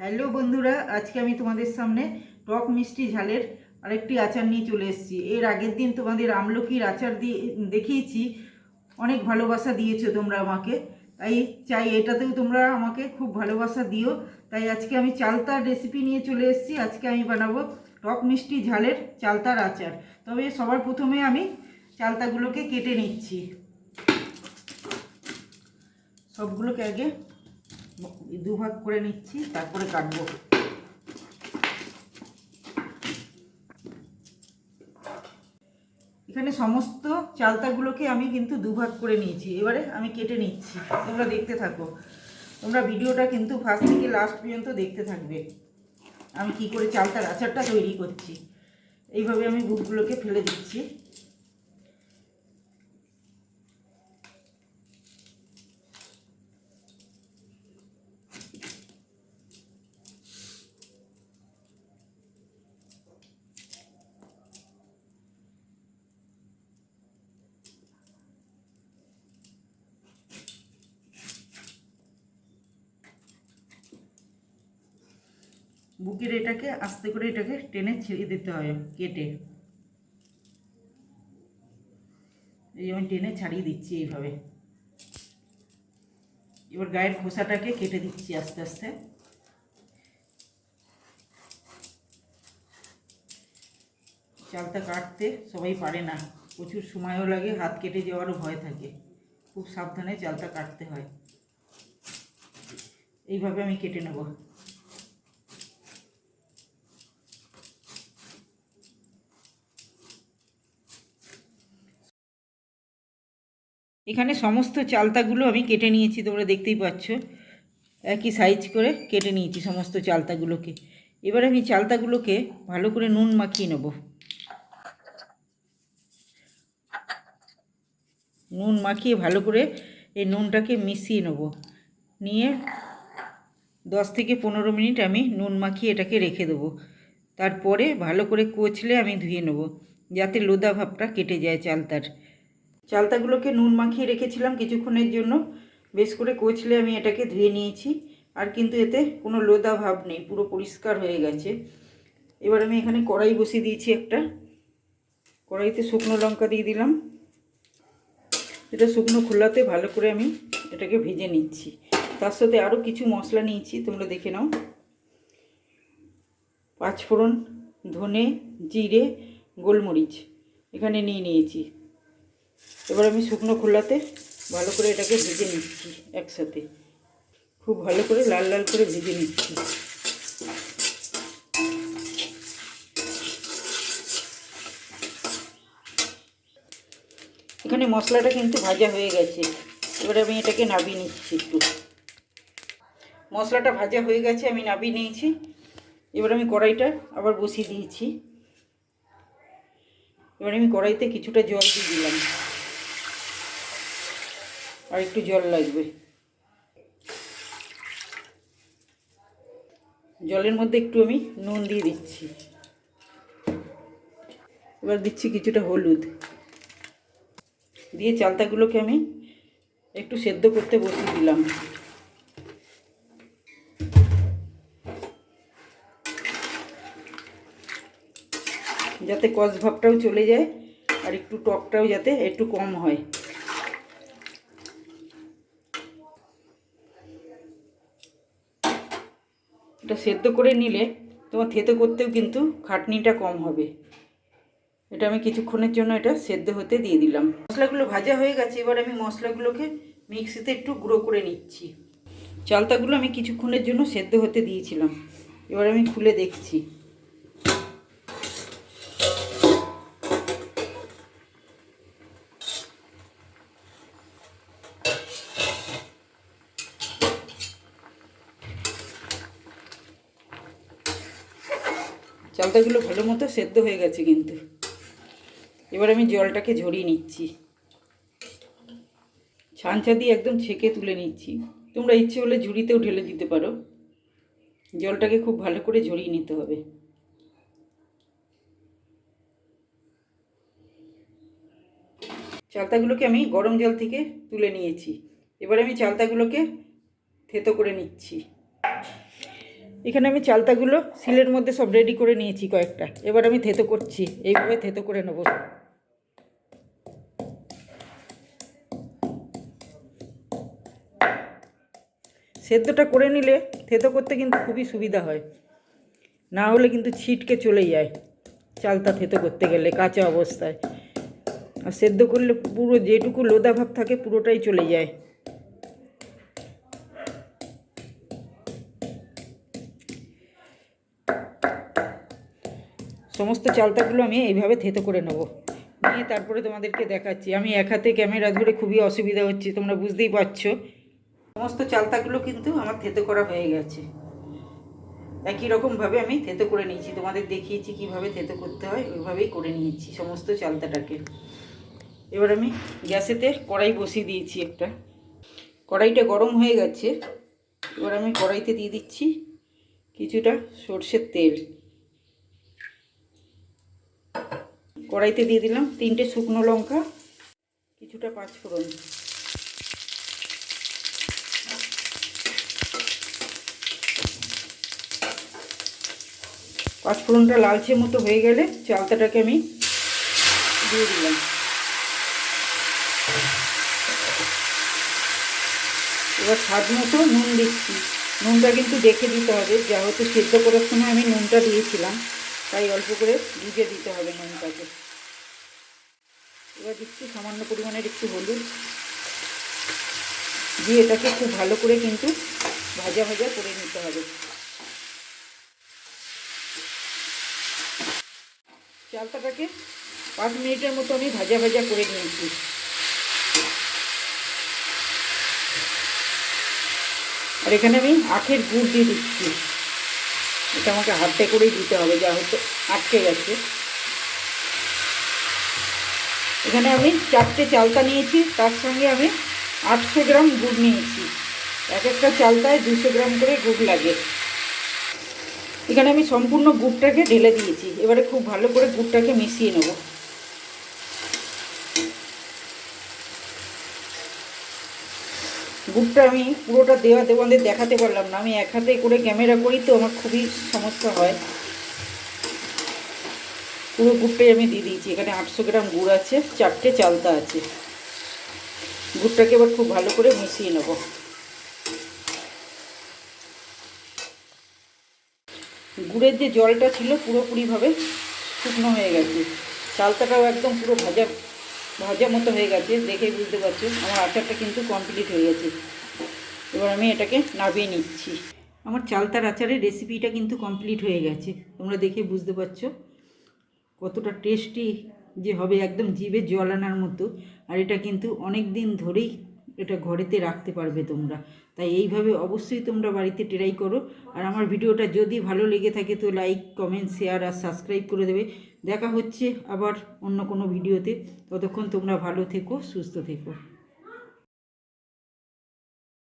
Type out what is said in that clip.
Hello বন্ধুরা, আজকে আমি তোমাদের সামনে টক মিষ্টি ঝালের আরেকটি আচার নিয়ে চলে এসেছি। এর আগের দিন তোমাদের আমলকির আচার দিয়ে দেখিয়েছি, অনেক ভালোবাসা দিয়েছ তোমরা আমাকে। তাই চাই এটাতেও তোমরা আমাকে খুব ভালোবাসা দিও। তাই আজকে আমি চালতার রেসিপি নিয়ে চলে এসেছি। আজকে আমি বানাবো টক মিষ্টি ঝালের চালতার আচার। তবে সবার প্রথমে আমি চালতাগুলোকে কেটে নিচ্ছি। সবগুলোকে আগে দুভাগ করে নিচ্ছি, তারপরে কাটবো। এখানে সমস্ত চালতাগুলোকে আমি কিন্তু দুভাগ করে নিয়েছি। এবারে আমি কেটে নিচ্ছি। তোমরা দেখতে থাকো। তোমরা ভিডিওটা কিন্তু ফার্স্ট থেকে লাস্ট পর্যন্ত দেখতে থাকবে। আমি কি করে চালতার আচারটা তৈরি করছি। এইভাবে আমি বুকগুলোকে ফেলে দিচ্ছি। বুকের এটাকে আস্তে করে এটাকে টেনে ছেড়ে দিতে হবে কেটে। এই আমি টেনে ছাড়িয়ে দিচ্ছি এইভাবে। এবার গায়ের খোসাটাকে কেটে দিচ্ছি আস্তে আস্তে। চালটা কাটতে সবাই পারে না, প্রচুর সময়ও লাগে, হাত কেটে যাওয়ারও ভয় থাকে। খুব সাবধানে চালটা কাটতে হয়। এইভাবে আমি কেটে নেব। এখানে সমস্ত চালতাগুলো আমি কেটে নিয়েছি, তোমরা দেখতেই পাচ্ছ। একই সাইজ করে কেটে নিয়েছি সমস্ত চালতাগুলোকে। এবার আমি চালতাগুলোকে ভালো করে নুন মাখিয়ে নেব। নুন মাখিয়ে ভালো করে এই নুনটাকে মিশিয়ে নেব। নিয়ে দশ থেকে পনেরো মিনিট আমি নুন মাখিয়ে এটাকে রেখে দেবো। তারপরে ভালো করে কোচলে আমি ধুয়ে নেব, যাতে লোদা ভাবটা কেটে যায় চালতার। চালতাগুলোকে নুন মাখিয়ে রেখেছিলাম কিছুক্ষণের জন্য। বেশ করে কোচলে আমি এটাকে ধুয়ে নিয়েছি। আর কিন্তু এতে কোনো লোদা ভাব নেই, পুরো পরিষ্কার হয়ে গেছে। এবার আমি এখানে কড়াই বসিয়ে দিয়েছি একটা। কড়াইতে শুকনো লঙ্কা দিয়ে দিলাম। এটা শুকনো খোলাতে ভালো করে আমি এটাকে ভেজে নিচ্ছি। তার সাথে আরও কিছু মশলা নিয়েছি, তোমরা দেখে নাও। পাঁচফোড়ন, ধনে, জিরে, গোলমরিচ এখানে নিয়ে নিয়েছি। এবার আমি শুকনো খোলাতে ভালো করে এটাকে ভেজে নিচ্ছি একসাথে। খুব ভালো করে লাল লাল করে ভেজে নিচ্ছি। এখানে মশলাটা কিন্তু ভাজা হয়ে গেছে। এবার আমি এটাকে নাবিয়ে নিচ্ছি একটু। মশলাটা ভাজা হয়ে গেছে, আমি নাবিয়ে নিয়েছি। এবার আমি কড়াইটা আবার বসিয়ে দিয়েছি। এবার আমি কড়াইতে কিছুটা জল দিয়ে দিলাম। আর একটু জল লাগবে। জলের মধ্যে একটু আমি নুন দিয়ে দিচ্ছি। এবার দিচ্ছি কিছুটা হলুদ। দিয়ে চালতাগুলোকে আমি একটু সেদ্ধ করতে বসিয়ে দিলাম। যাতে কষ ভাবটাও চলে যায় আর একটু টকটাও যাতে একটু কম হয়। এটা সেদ্ধ করে নিলে তোমার থেতে করতেও কিন্তু খাটনিটা কম হবে। এটা আমি কিছুক্ষণের জন্য এটা সেদ্ধ হতে দিয়ে দিলাম। মশলাগুলো ভাজা হয়ে গেছে, এবার আমি মশলাগুলোকে মিক্সিতে একটু গুঁড়ো করে নিচ্ছি। চালতাগুলো আমি কিছুক্ষণের জন্য সেদ্ধ হতে দিয়েছিলাম। এবার আমি খুলে দেখছি। চালতাগুলো ভালো মতো সেদ্ধ হয়ে গেছে কিন্তু। এবার আমি জলটাকে ঝরিয়ে নিচ্ছি। ছানচা দিয়ে একদম ছেঁকে তুলে নিচ্ছি। তোমরা ইচ্ছে হলে ঝুড়িতেও ঢেলে দিতে পারো। জলটাকে খুব ভালো করে ঝরিয়ে নিতে হবে। চালতাগুলোকে আমি গরম জল থেকে তুলে নিয়েছি। এবার আমি চালতাগুলোকে থেতো করে নিচ্ছি। এখানে আমি চালতাগুলো সিলের মধ্যে সব রেডি করে নিয়েছি কয়েকটা। এবার আমি থেতো করছি। এইভাবে থেতো করে নেব। সেদ্ধটা করে নিলে থেতো করতে কিন্তু খুবই সুবিধা হয়। না হলে কিন্তু ছিটকে চলে যায় চালতা থেতো করতে গেলে কাঁচা অবস্থায়। আর সেদ্ধ করলে পুরো যেটুকু লোদা ভাব থাকে পুরোটাই চলে যায়। সমস্ত চালতাগুলো আমি এইভাবে থেতো করে নেব। নিয়ে তারপরে তোমাদেরকে দেখাচ্ছি। আমি এক হাতে ক্যামেরা ধরে খুবই অসুবিধা হচ্ছে, তোমরা বুঝতেই পারছ। সমস্ত চালতাগুলো কিন্তু আমার থেতো করা হয়ে গেছে। একই রকমভাবে আমি থেতো করে নিয়েছি। তোমাদের দেখিয়েছি কীভাবে থেতো করতে হয়, ওইভাবেই করে নিয়েছি সমস্ত চালতাটাকে। এবার আমি গ্যাসেতে কড়াই বসিয়ে দিয়েছি একটা। কড়াইটা গরম হয়ে গেছে। এবার আমি কড়াইতে দিয়ে দিচ্ছি কিছুটা সর্ষের তেল। কড়াইতে দিয়ে দিলাম তিনটে শুকনো লঙ্কা, কিছুটা পাঁচ পাঁচফোড়ন পাঁচফোড়নটা লালচে মতো হয়ে গেলে চালতাটাকে আমি দিয়ে দিলাম। এবার স্বাদ মতো নুন দিচ্ছি। নুনটা কিন্তু দেখে দিতে হবে, যেহেতু সেদ্ধ করার সময় আমি নুনটা দিয়েছিলাম, তাই অল্প করে বুঝে দিতে হবে নুনটাকে। এবার দিচ্ছি সামান্য পরিমাণের একটু হলুদ। দিয়ে এটাকে খুব ভালো করে কিন্তু ভাজা ভাজা করে নিতে হবে। চালতাটাকে পাঁচ মিনিটের মতো আমি ভাজা ভাজা করে নিয়েছি। আর এখানে আমি আখের গুড় দিয়ে দিচ্ছি। এটা আমাকে হাতে করেই দিতে হবে, যা হয়তো আটকে গেছে। এখানে আমি চারটে চালতা নিয়েছি, তার সঙ্গে আমি আটশো গ্রাম গুড় নিয়েছি। এক একটা চালতায় দুশো গ্রাম করে গুড় লাগে। এখানে আমি সম্পূর্ণ গুড়টাকে ঢেলে দিয়েছি। এবারে খুব ভালো করে গুড়টাকে মিশিয়ে নেব। গুড়টা আমি পুরোটা দেওয়া দেওয়াদের দেখাতে পারলাম না। আমি এক হাতে করে ক্যামেরা করি তো আমার খুবই সমস্যা হয়। পুরো গুড়টাই আমি দিয়ে দিয়েছি। এখানে আটশো গ্রাম গুড় আছে, চারটে চালতা আছে। গুড়টাকে এবার খুব ভালো করে মিশিয়ে নেব। গুড়ের যে জলটা ছিল পুরোপুরিভাবে শুকনো হয়ে গেছে। চালতাটাও একদম পুরো ভাজা ভাজা মতো হয়ে গেছে দেখেই বুঝতে পারছ। আমার আচারটা কিন্তু কমপ্লিট হয়ে গেছে। এবার আমি এটাকে নামিয়ে নিচ্ছি। আমার চালতার আচারের রেসিপিটা কিন্তু কমপ্লিট হয়ে গেছে। তোমরা দেখে বুঝতে পারছ। কতটা টেস্টি যে হবে, একদম জিভে জল আনার মতো। আর এটা কিন্তু অনেক দিন ধরেই এটা ঘরেতে রাখতে পারবে তোমরা। তাই এইভাবে অবশ্যই তোমরা বাড়িতে ট্রাই করো। আর আমার ভিডিওটা যদি ভালো লেগে থাকে তো লাইক কমেন্ট শেয়ার আর সাবস্ক্রাইব করে দেবে। দেখা হচ্ছে আবার অন্য কোনো ভিডিওতে। ততক্ষণ তোমরা ভালো থেকো, সুস্থ থেকো।